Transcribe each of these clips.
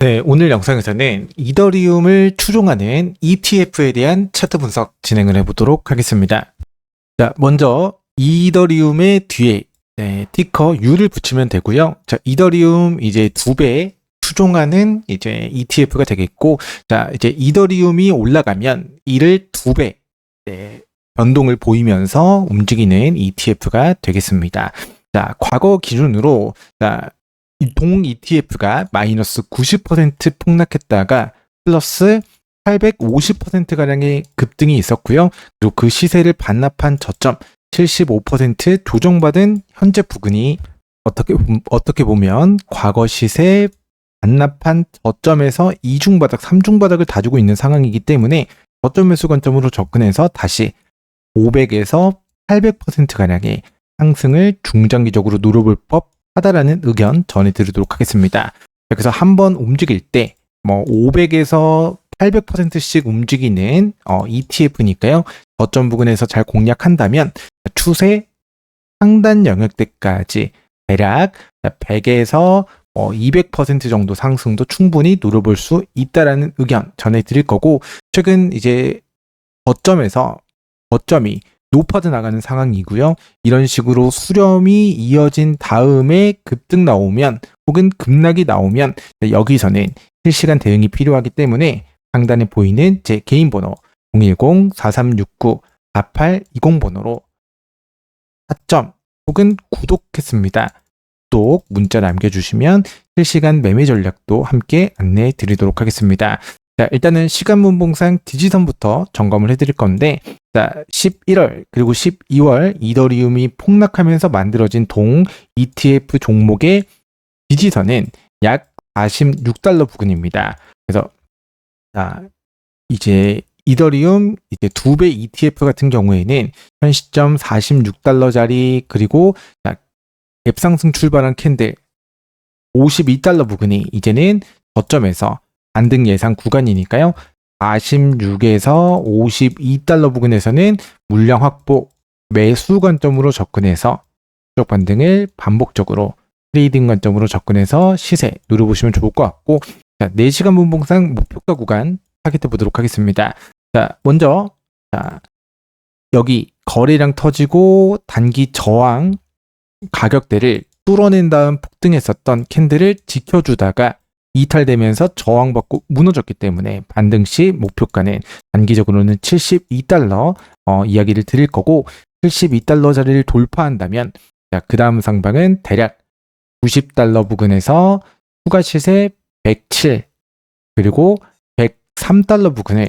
네, 오늘 영상에서는 이더리움을 추종하는 ETF에 대한 차트 분석 진행을 해보도록 하겠습니다. 자, 먼저 이더리움의 뒤에 네, 티커 U를 붙이면 되고요. 자, 이더리움 이제 두 배 추종하는 이제 ETF가 되겠고, 자, 이제 이더리움이 올라가면 이를 두 배, 네, 변동을 보이면서 움직이는 ETF가 되겠습니다. 자, 과거 기준으로, 자, 이 동 ETF가 마이너스 90% 폭락했다가 플러스 850%가량의 급등이 있었고요. 그리고 그 시세를 반납한 저점 75% 조정받은 현재 부근이 어떻게, 보- 어떻게 보면 과거 시세 반납한 저점에서 이중바닥, 삼중바닥을 다주고 있는 상황이기 때문에 저점 매수 관점으로 접근해서 다시 500에서 800%가량의 상승을 중장기적으로 노려볼 법 하다라는 의견 전해드리도록 하겠습니다. 그래서 한번 움직일 때 뭐 500에서 800%씩 움직이는 어, ETF니까요. 저점 부근에서 잘 공략한다면 추세 상단 영역대까지 대략 100에서 어, 200% 정도 상승도 충분히 노려볼 수 있다라는 의견 전해드릴 거고 최근 이제 저점에서 저점이 높아져 나가는 상황이고요. 이런 식으로 수렴이 이어진 다음에 급등 나오면 혹은 급락이 나오면 여기서는 실시간 대응이 필요하기 때문에 상단에 보이는 제 개인 번호 010-4369-4820 번호로 타점 혹은 구독했습니다. 구독 문자 남겨주시면 실시간 매매 전략도 함께 안내해 드리도록 하겠습니다. 자, 일단은 시간 분봉상 디지선부터 점검을 해드릴 건데, 자, 11월 그리고 12월 이더리움이 폭락하면서 만들어진 동 ETF 종목의 지지선은 약 46달러 부근입니다. 그래서 자, 이제 이더리움 이제 두 배 ETF 같은 경우에는 현 시점 46달러짜리 그리고 자, 갭상승 출발한 캔들 52달러 부근이 이제는 저점에서 반등 예상 구간이니까요. 46에서 52달러 부근에서는 물량 확보 매수 관점으로 접근해서 추적 반등을 반복적으로 트레이딩 관점으로 접근해서 시세 누려보시면 좋을 것 같고 자, 4시간 분봉상 목표가 구간 타겟해 보도록 하겠습니다. 자, 먼저 자, 여기 거래량 터지고 단기 저항 가격대를 뚫어낸 다음 폭등했었던 캔들을 지켜주다가 이탈되면서 저항받고 무너졌기 때문에 반등 시 목표가는 단기적으로는 72달러 어, 이야기를 드릴 거고 72달러 자리를 돌파한다면 자, 그 다음 상방은 대략 90달러 부근에서 추가 시세 107 그리고 103달러 부근을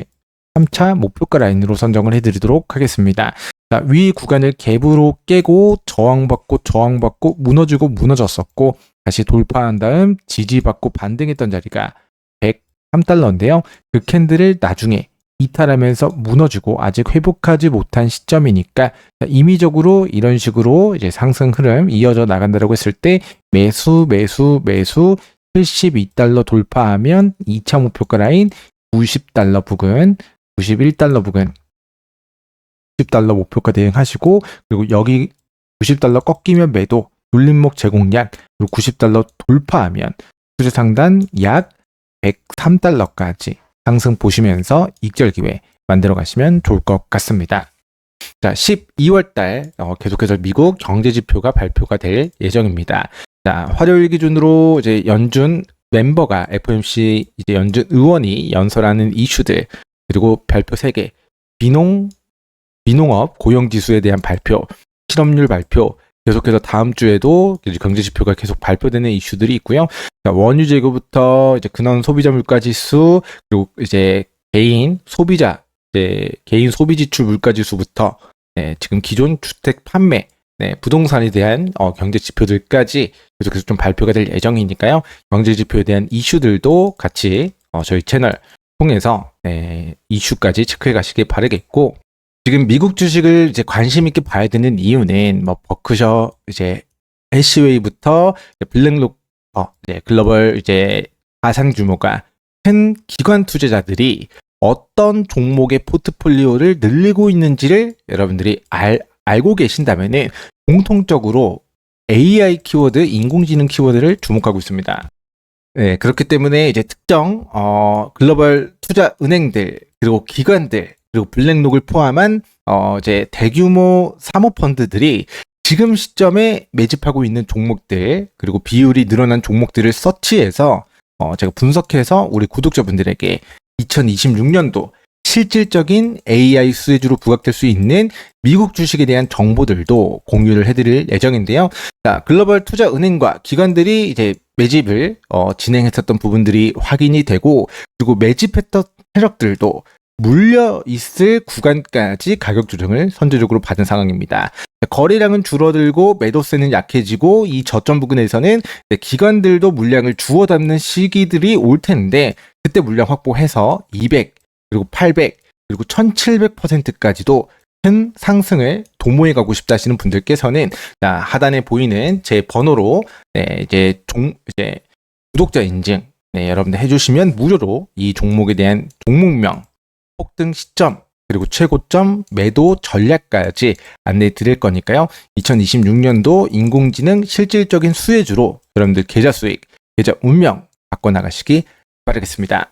3차 목표가 라인으로 선정을 해드리도록 하겠습니다. 자, 위 구간을 갭으로 깨고 저항받고 저항받고 무너지고 무너졌었고 다시 돌파한 다음 지지받고 반등했던 자리가 103달러인데요. 그 캔들을 나중에 이탈하면서 무너지고 아직 회복하지 못한 시점이니까 자, 임의적으로 이런 식으로 이제 상승 흐름 이어져 나간다고 했을 때 매수 매수 매수 72달러 돌파하면 2차 목표가 라인 90달러 부근 91달러 부근 90달러 목표가 대응하시고 그리고 여기 90달러 꺾이면 매도 눌림목 제공량 그리고 90달러 돌파하면 수주 상단 약 103달러까지 상승 보시면서 익절 기회 만들어 가시면 좋을 것 같습니다. 자, 12월 달 어, 계속해서 미국 경제 지표가 발표가 될 예정입니다. 자, 화요일 기준으로 이제 연준 멤버가 FOMC 이제 연준 의원이 연설하는 이슈들 그리고 발표 3개 비농 비농업 고용 지수에 대한 발표, 실업률 발표 계속해서 다음 주에도 경제 지표가 계속 발표되는 이슈들이 있고요. 자, 원유 재고부터 이제 근원 소비자 물가 지수 그리고 이제 개인 소비자 이제 개인 소비 지출 물가 지수부터 네, 지금 기존 주택 판매 네, 부동산에 대한 어, 경제 지표들까지 계속해서 좀 발표가 될 예정이니까요. 경제 지표에 대한 이슈들도 같이 어, 저희 채널 통해서 네, 이슈까지 체크해 가시길 바라겠고 지금 미국 주식을 이제 관심 있게 봐야 되는 이유는 뭐 버크셔 이제 애쉬웨이부터 이제 블랙록 어, 이제 글로벌 이제 가상 규모가 큰 기관 투자자들이 어떤 종목의 포트폴리오를 늘리고 있는지를 여러분들이 알, 알고 계신다면은 공통적으로 AI 키워드, 인공지능 키워드를 주목하고 있습니다. 네, 그렇기 때문에 이제 특정 어, 글로벌 투자 은행들 그리고 기관들 그리고 블랙록을 포함한 어, 이제 대규모 사모 펀드들이 지금 시점에 매집하고 있는 종목들 그리고 비율이 늘어난 종목들을 서치해서 어, 제가 분석해서 우리 구독자분들에게 2026년도 실질적인 AI 수혜주로 부각될 수 있는 미국 주식에 대한 정보들도 공유를 해드릴 예정인데요. 자, 글로벌 투자 은행과 기관들이 이제 매집을 어, 진행했었던 부분들이 확인이 되고 그리고 매집했던 세력들도 물려 있을 구간까지 가격 조정을 선제적으로 받은 상황입니다. 거래량은 줄어들고 매도세는 약해지고 이 저점 부근에서는 이제 기관들도 물량을 주워 담는 시기들이 올 텐데 그때 물량 확보해서 200 그리고 800 그리고 1700%까지도 큰 상승을 도모해 가고 싶다 하시는 분들께서는 자, 하단에 보이는 제 번호로 네, 이제 종 이제 구독자 인증 네, 여러분들 해주시면 무료로 이 종목에 대한 종목명, 폭등 시점 그리고 최고점 매도 전략까지 안내해 드릴 거니까요. 2026년도 인공지능 실질적인 수혜주로 여러분들 계좌 수익, 계좌 운명 바꿔 나가시기 바라겠습니다.